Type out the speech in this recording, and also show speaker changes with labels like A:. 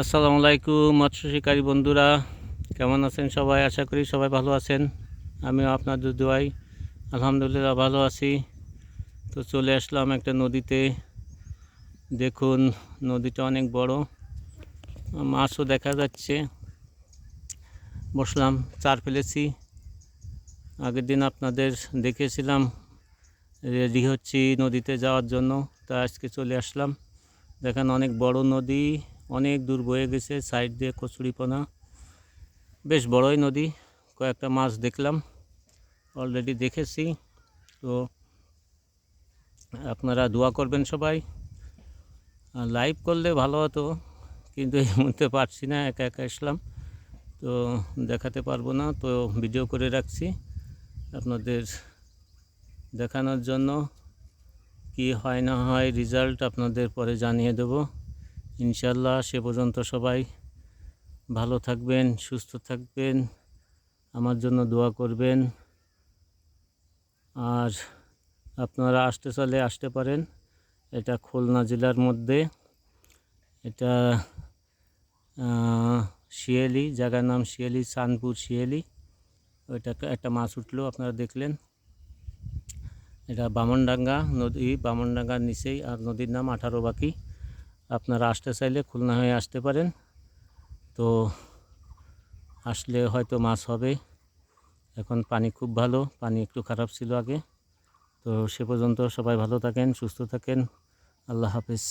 A: আসসালামু আলাইকুম, মৎস্য শিকারী বন্ধুরা। কেমন আছেন সবাই? আশা করি সবাই ভালো আছেন। আমিও আপনাদের দোয়াই আলহামদুলিল্লাহ ভালো আছি। তো চলে আসলাম একটা নদীতে। দেখুন, নদীটা অনেক বড়। মাছও দেখা যাচ্ছে। বসলাম, চার ফেলেছি। আগের দিন আপনাদের দেখেছিলাম রেডি হচ্ছি নদীতে যাওয়ার জন্য। তা আজকে চলে আসলাম। দেখেন, অনেক বড় নদী। অনেক দূর বয়ে গেছে সাইড দিয়ে কচুরিপনা। বেশ বড়ই নদী, কয়েকটা মাছ দেখলাম অলরেডি দেখেছি। তো আপনারা দোয়া করবেন সবাই। লাইভ করলে ভালো হতো, কিন্তু এই মুহূর্তে পারছি না, একা একা আসলাম। তো দেখাতে পারব না, তো ভিডিও করে রাখছি আপনাদের দেখানোর জন্য। কি হয় না হয় রেজাল্ট আপনাদের পরে জানিয়ে দেব। ইনশাল্লাহ সে পর্যন্ত সবাই ভালো থাকবেন, সুস্থ থাকবেন, আমার জন্য দোয়া করবেন। আর আপনারা আসতে চলে আসতে পারেন, এটা খুলনা জেলার মধ্যে। এটা শিয়ালি, জায়গার নাম শিয়ালি, চাঁদপুর শিয়ালি। ওইটা একটা মাছ উঠল, আপনারা দেখলেন। এটা বামনডাঙ্গা নদী, বামনডাঙ্গার নিচেই, আর নদীর নাম আঠারো বাকি আপনারা আসতে চাইলে খুলনা হয়ে আসতে পারেন। তো আসলে হয়তো মাছ হবে। এখন পানি খুব ভালো, পানি একটু খারাপ ছিল আগে। তো সে পর্যন্ত সবাই ভালো থাকেন, সুস্থ থাকেন। আল্লাহ হাফিজ।